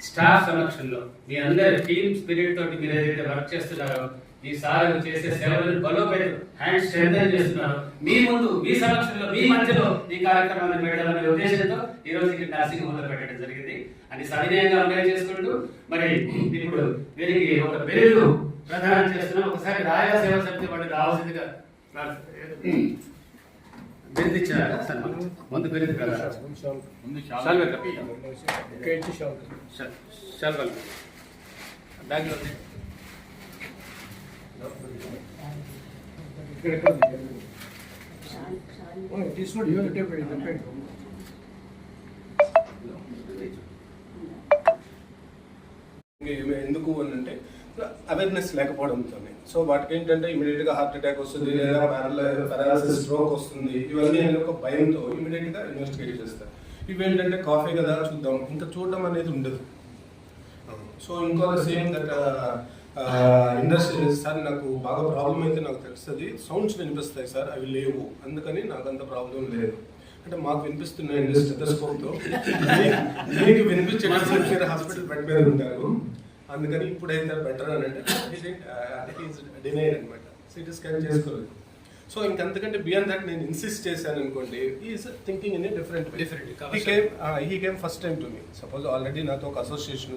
Staff సమక్షంలో మీ అందరి team spirit తోటి మీరు ఏదైతే వర్క్ చేస్తున్నారో ఈ సార్ చేసే సేవలను బలోపేతం హ్యాండ్ స్ట్రెంగ్ చేస్తున్నారు. మీ ముందు మీ సమక్షంలో మీ మధ్యలో ఈ కార్యక్రమాన్ని పెట్టాలనే ఉద్దేశంతో ఈ రోజు ఇక్కడ నర్సింగ్ హోమ్ పెట్టడం జరిగింది. అని సవినయంగా అమలు చేసుకుంటూ మరి ఇప్పుడు వీరికి ఒక బిల్లు ప్రదానం చేస్తున్నాం. ఒకసారి రాయల సేవ సమితి వాళ్ళు రావాల్సిందిగా బిరుదు ఇచ్చినారా? ముందు బిరుదు కదా? కప్పి. బ్యాగ్లో. తీసుకోండి ఎందుకు అని అంటే అవేర్నెస్ లేకపోవడంతో సో వాటికి ఏంటంటే ఇమీడియట్గా హార్ట్ అటాక్ వస్తుంది లేదా పారాలసిస్ స్ట్రోక్ వస్తుంది. ఇవన్నీ ఒక భయంతో ఇమీడియట్గా ఇన్వెస్టిగేట్ చేస్తారు. ఇవి ఏంటంటే కాఫీ కదా చూద్దాం. ఇంకా చూడడం అనేది ఉండదు. సో ఇంకో సేమ్ దట్ ఇండస్ట్రీ సార్ నాకు బాగా ప్రాబ్లం అయితే నాకు తెలుస్తుంది. సౌండ్స్ వినిపిస్తాయి సార్ అవి లేవు. అందుకని నాకు అంత ప్రాబ్లం లేదు. అంటే మాకు వినిపిస్తున్నాయండి స్టెథోస్కోప్తో మీకు మీరు హాస్పిటల్ బెడ్ మీద ఉంటారు. అందుకని ఇప్పుడైతే బెటర్ అని అంటే అనమాట. సిటీ స్కాన్ చేసుకోలేదు. సో ఇంకంతకంటే బియాండ్ దట్ నేను ఇన్సిస్ట్ చేశాను అనుకోండి is thinking in different came he came first time to me suppose already నాతో ఒక అసోసియేషన్